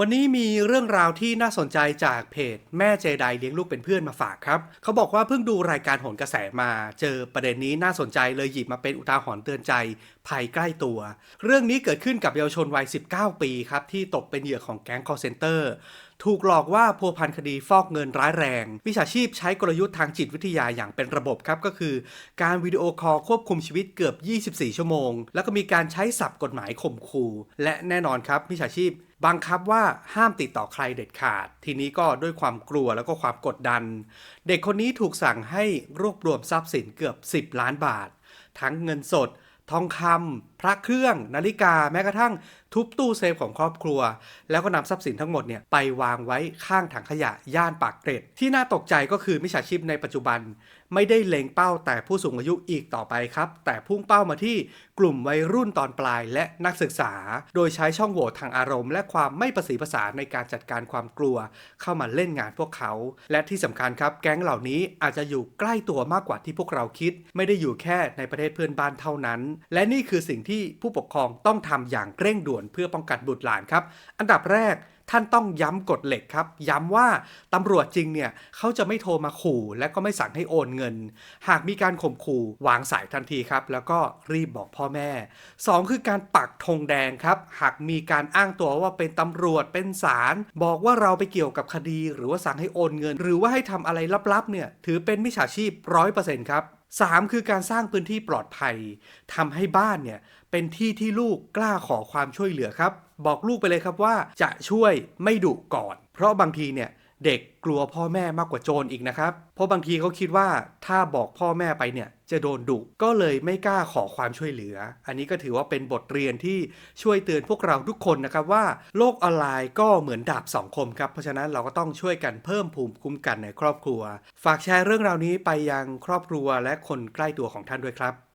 วันนี้มีเรื่องราวที่น่าสนใจจากเพจแม่เจไดเลี้ยงลูกเป็นเพื่อนมาฝากครับ เขาบอกว่าเพิ่งดูรายการโหนกระแสมา เจอประเด็นนี้น่าสนใจเลยหยิบมาเป็นอุทาหรณ์เตือนใจ ภัยใกล้ตัว เรื่องนี้เกิดขึ้นกับเยาวชนวัย 19 ปีครับ ที่ตกเป็นเหยื่อของแก๊ง call center ถูกหลอกว่าพัวพันคดีฟอกเงินร้ายแรงวิชาชีพใช้กลยุทธ์ทางจิตวิทยาอย่างเป็นระบบครับก็คือ การวิดีโอคอลควบคุมชีวิตเกือบ 24 ชั่วโมง แล้วก็มีการใช้ศัพท์กฎหมายข่มขู่และแน่นอนครับวิชาชีพ บังคับว่าห้ามติดต่อใครเด็ดขาด ทีนี้ก็ด้วยความกลัวแล้วก็ความกดดัน เด็กคนนี้ถูกสั่งให้รวบรวมทรัพย์สินเกือบ 10 ล้านบาท ทั้งเงินสด ทองคำพระเครื่องนาฬิกาแม้กระทั่งทุบตู้เซฟของครอบครัว แล้วก็นำทรัพย์สินทั้งหมดเนี่ยไปวางไว้ข้างถังขยะย่านปากเกร็ด ที่น่าตกใจก็คือมิจฉาชีพในปัจจุบัน ไม่ได้เล็งเป้าแต่ผู้สูงอายุอีกต่อไปครับ แต่พุ่งเป้ามาที่กลุ่มวัยรุ่นตอนปลายและนักศึกษา โดยใช้ช่องโหว่ทางอารมณ์ และความไม่ประสีภาษาในการจัดการความกลัว เข้ามาเล่นงานพวกเขา และที่สำคัญครับ แก๊งเหล่านี้อาจจะอยู่ใกล้ตัวมากกว่าที่พวกเราคิด ไม่ได้อยู่แค่ในประเทศเพื่อนบ้านเท่านั้น และนี่คือสิ่งที่ผู้ปกครองต้องทำอย่างเร่งด่วนเพื่อป้องกันบุตรหลานครับ อันดับแรกท่านต้องย้ำกฎเหล็กครับ ย้ำว่าตำรวจจริงเนี่ยเขาจะไม่โทรมาขู่ และก็ไม่สั่งให้โอนเงิน หากมีการข่มขู่วางสายทันทีครับ แล้วก็รีบบอกพ่อแม่ 2 คือการปักธงแดงครับ หากมีการอ้างตัวว่าเป็นตำรวจเป็นศาลบอกว่าเราไปเกี่ยวกับคดี หรือว่าสั่งให้โอนเงิน หรือว่าให้ทำอะไรลับๆเนี่ยถือเป็นมิจฉาชีพร้อยเปอร์เซ็นต์ครับ 3 คือการสร้างพื้นที่ปลอดภัยทำให้บ้านเนี่ยเป็นที่ที่ลูกกล้าขอความช่วยเหลือครับ บอกลูกไปเลยครับว่าจะช่วยไม่ดุก่อน เพราะบางทีเนี่ย เด็กกลัวพ่อแม่มากกว่าโจรอีกนะครับ เพราะบางทีเขาคิดว่าถ้าบอกพ่อแม่ไปเนี่ยจะโดนดุก็เลยไม่กล้าขอความช่วยเหลือ อันนี้ก็ถือว่าเป็นบทเรียนที่ช่วยเตือนพวกเราทุกคนนะครับว่าโลกออนไลน์ก็เหมือนดาบสองคมครับ เพราะฉะนั้นเราก็ต้องช่วยกันเพิ่มภูมิคุ้มกันในครอบครัว ฝากแชร์เรื่องราวนี้ไปยังครอบครัวและคนใกล้ตัวของท่านด้วยครับ